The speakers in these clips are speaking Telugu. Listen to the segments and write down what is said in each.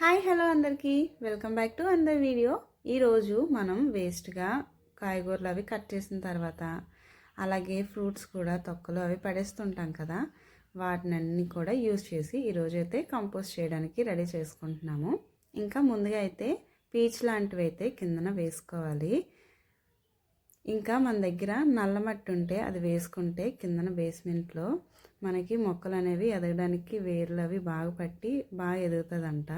హాయ్ హలో అందరికీ. వెల్కమ్ బ్యాక్ టు అందర్ వీడియో. ఈరోజు మనం వేస్ట్గా కాయగూరలు అవి కట్ చేసిన తర్వాత అలాగే ఫ్రూట్స్ కూడా తొక్కలు అవి పడేస్తుంటాం కదా వాటినన్నీ కూడా యూజ్ చేసి ఈరోజు అయితే కంపోస్ట్ చేయడానికి రెడీ చేసుకుంటున్నాము. ఇంకా ముందుగా అయితే పీచ్ లాంటివి అయితే కిందన వేసుకోవాలి. ఇంకా మన దగ్గర నల్ల మట్టి ఉంటే అది వేసుకుంటే కిందన బేస్మెంట్లో మనకి మొక్కలు అనేవి ఎదగడానికి వేర్లు అవి బాగా పట్టి బాగా ఎదుగుతుందంట.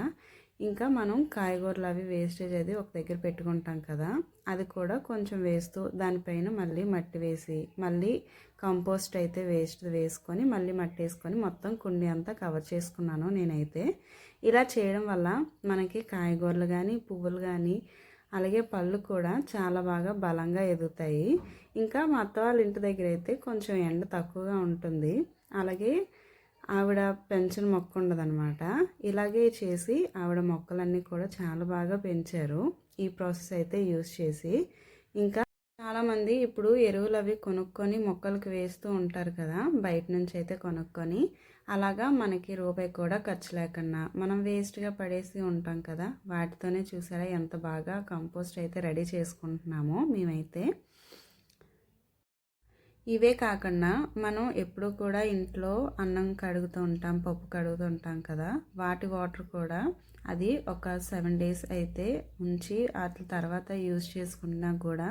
ఇంకా మనం కాయగూరలు అవి వేస్టేజ్ అది ఒక దగ్గర పెట్టుకుంటాం కదా అది కూడా కొంచెం వేస్తూ దానిపైన మళ్ళీ మట్టి వేసి మళ్ళీ కంపోస్ట్ అయితే వేస్ట్ వేసుకొని మళ్ళీ మట్టి వేసుకొని మొత్తం కుండి అంతా కవర్ చేసుకున్నాను నేనైతే. ఇలా చేయడం వల్ల మనకి కాయగూరలు కానీ పువ్వులు కానీ అలాగే పళ్ళు కూడా చాలా బాగా బలంగా ఎదుగుతాయి. ఇంకా మా అత్త వాళ్ళ ఇంటి దగ్గర అయితే కొంచెం ఎండ తక్కువగా ఉంటుంది. అలాగే ఆవిడ పెంచిన మొక్క ఉండదన్నమాట. ఇలాగే చేసి ఆవిడ మొక్కలన్నీ కూడా చాలా బాగా పెంచారు. ఈ ప్రాసెస్ అయితే యూస్ చేసి ఇంకా చాలామంది ఇప్పుడు ఎరువులు అవి కొనుక్కొని మొక్కలకు వేస్తూ ఉంటారు కదా బయట నుంచి అయితే కొనుక్కొని. అలాగా మనకి రూపాయి కూడా ఖర్చు లేకుండా మనం వేస్ట్గా పడేసి ఉంటాం కదా వాటితోనే చూసారా ఎంత బాగా కంపోస్ట్ అయితే రెడీ చేసుకుంటున్నామో మేమైతే. ఇవే కాకుండా మనం ఎప్పుడూ కూడా ఇంట్లో అన్నం కడుగుతూ ఉంటాం పప్పు కడుగుతూ ఉంటాం కదా వాటి వాటర్ కూడా అది ఒక సెవెన్ డేస్ అయితే ఉంచి వాటి తర్వాత యూజ్ చేసుకున్నా కూడా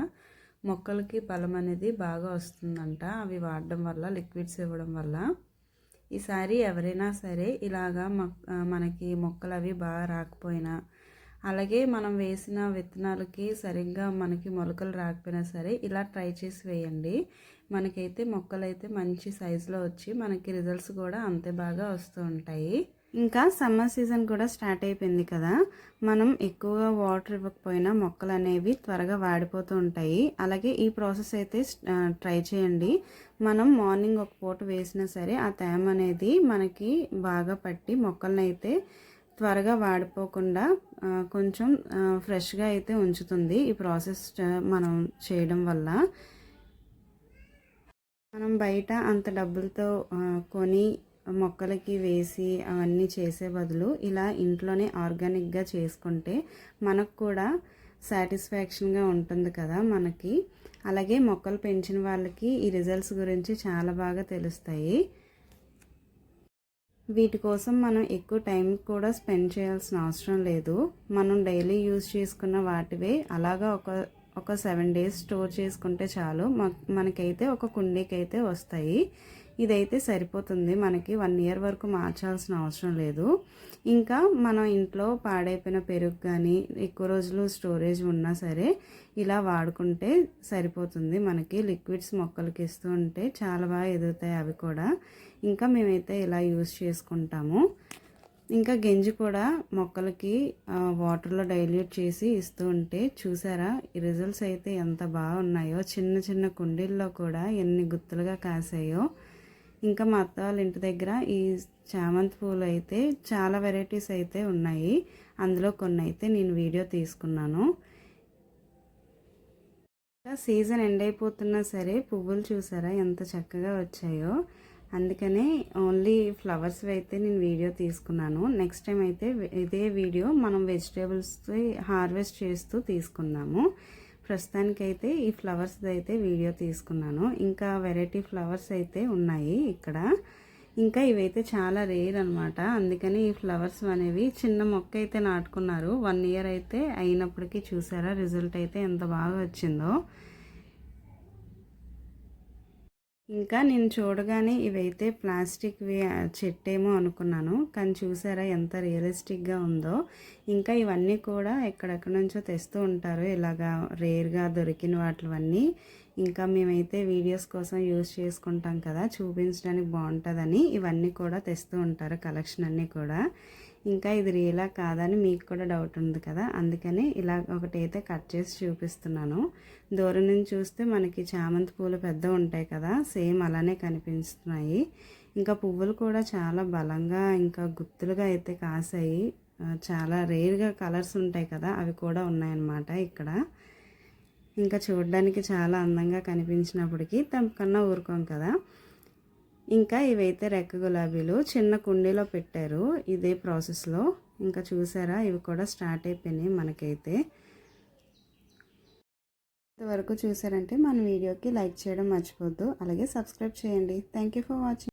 మొక్కలకి బలం అనేది బాగా వస్తుందంట. అవి వాడడం వల్ల లిక్విడ్స్ ఇవ్వడం వల్ల. ఈసారి ఎవరైనా సరే ఇలాగా మనకి మొక్కలు అవి బాగా రాకపోయినా అలాగే మనం వేసిన విత్తనాలకి సరిగ్గా మనకి మొలకలు రాకపోయినా సరే ఇలా ట్రై చేసి వేయండి. మనకైతే మొక్కలు అయితే మంచి సైజులో వచ్చి మనకి రిజల్ట్స్ కూడా అంతే బాగా వస్తూ ఉంటాయి. ఇంకా సమ్మర్ సీజన్ కూడా స్టార్ట్ అయిపోయింది కదా. మనం ఎక్కువగా వాటర్ ఇవ్వకపోయినా మొక్కలు అనేవి త్వరగా వాడిపోతూ ఉంటాయి. అలాగే ఈ ప్రాసెస్ అయితే ట్రై చేయండి. మనం మార్నింగ్ ఒక పూట వేసినా సరే ఆ తేమ అనేది మనకి బాగా పట్టి మొక్కలను అయితే త్వరగా వాడిపోకుండా కొంచెం ఫ్రెష్గా అయితే ఉంచుతుంది ఈ ప్రాసెస్ మనం చేయడం వల్ల. మనం బయట అంత డబ్బులతో కొని మొక్కలకి వేసి అవన్నీ చేసే బదులు ఇలా ఇంట్లోనే ఆర్గానిక్గా చేసుకుంటే మనకు కూడా సాటిస్ఫాక్షన్గా ఉంటుంది కదా మనకి. అలాగే మొక్కలు పెంచిన వాళ్ళకి ఈ రిజల్ట్స్ గురించి చాలా బాగా తెలుస్తాయి. వీటి కోసం మనం ఎక్కువ టైం కూడా స్పెండ్ చేయాల్సిన అవసరం లేదు. మనం డైలీ యూజ్ చేసుకున్న వాటివే. అలాగా ఒక ఒక సెవెన్ డేస్ స్టోర్ చేసుకుంటే చాలు. మనకైతే ఒక కుండీకి అయితే వస్తాయి. ఇదైతే సరిపోతుంది. మనకి వన్ ఇయర్ వరకు మార్చాల్సిన అవసరం లేదు. ఇంకా మనం ఇంట్లో పాడైపోయిన పెరుగు కానీ ఎక్కువ రోజులు స్టోరేజ్ ఉన్నా సరే ఇలా వాడుకుంటే సరిపోతుంది. మనకి లిక్విడ్స్ మొక్కలకి ఇస్తూ ఉంటే చాలా బాగా ఎదుగుతాయి అవి కూడా. ఇంకా మేమైతే ఇలా యూస్ చేసుకుంటాము. ఇంకా గంజి కూడా మొక్కలకి వాటర్లో డైల్యూట్ చేసి ఇస్తూ ఉంటే చూసారా? ఈ రిజల్ట్స్ అయితే ఎంత బాగున్నాయో. చిన్న చిన్న కుండీల్లో కూడా ఎన్ని గుత్తులుగా కాసాయో. ఇంకా మా అత్త వాళ్ళ ఇంటి దగ్గర ఈ చామంతి పూలు అయితే చాలా వెరైటీస్ అయితే ఉన్నాయి. అందులో కొన్ని అయితే నేను వీడియో తీసుకున్నాను. సీజన్ ఎండ్ అయిపోతున్నా సరే పువ్వులు చూసారా ఎంత చక్కగా వచ్చాయో. అందుకనే ఓన్లీ ఫ్లవర్స్ అయితే నేను వీడియో తీసుకున్నాను. నెక్స్ట్ టైం అయితే ఇదే వీడియో మనం వెజిటేబుల్స్ హార్వెస్ట్ చేస్తూ తీసుకున్నాము ప్రస్తుతానికైతే ఈ ఫ్లవర్స్ అయితే వీడియో తీసుకున్నాను. ఇంకా వెరైటీ ఫ్లవర్స్ అయితే ఉన్నాయి ఇక్కడ. ఇంకా ఇవైతే చాలా రేర్ అనమాట అందుకని ఈ ఫ్లవర్స్ అనేవి చిన్న మొక్క అయితే నాటుకున్నారు. వన్ ఇయర్ అయితే అయినప్పటికీ చూసారా? రిజల్ట్ అయితే ఎంత బాగా వచ్చిందో. ఇంకా నేను చూడగానే ఇవైతే ప్లాస్టిక్వి చెట్టేమో అనుకున్నాను. కానీ చూసారా ఎంత రియలిస్టిక్గా ఉందో. ఇంకా ఇవన్నీ కూడా ఎక్కడెక్కడి నుంచో తెస్తూ ఉంటారు. ఇలాగా రేర్గా దొరికిన వాటివన్నీ. ఇంకా మేమైతే వీడియోస్ కోసం యూజ్ చేసుకుంటాం కదా. చూపించడానికి బాగుంటుందని ఇవన్నీ కూడా తెస్తూ ఉంటారు కలెక్షన్ అన్నీ కూడా. ఇంకా ఇది రియలా కాదని మీకు కూడా డౌట్ ఉంది కదా అందుకని ఇలా ఒకటైతే కట్ చేసి చూపిస్తున్నాను. దూరం నుంచి చూస్తే మనకి చామంతి పూలు పెద్ద ఉంటాయి కదా సేమ్ అలానే కనిపిస్తున్నాయి. ఇంకా పువ్వులు కూడా చాలా బలంగా ఇంకా గుత్తులుగా అయితే కాసాయి. చాలా రేర్గా కలర్స్ ఉంటాయి కదా అవి కూడా ఉన్నాయన్నమాట ఇక్కడ. ఇంకా చూడడానికి చాలా అందంగా కనిపించినప్పటికీ తమకన్నా ఊరుకోం కదా. ఇంకా ఇవైతే రెక్క గులాబీలు చిన్న కుండీలో పెట్టారు ఇదే ప్రాసెస్లో. ఇంకా చూసారా? ఇవి కూడా స్టార్ట్ అయిపోయినాయి మనకైతే. ఇంతవరకు చూసారంటే మన వీడియోకి లైక్ చేయడం మర్చిపోద్దు. అలాగే సబ్స్క్రైబ్ చేయండి. Thank you for watching.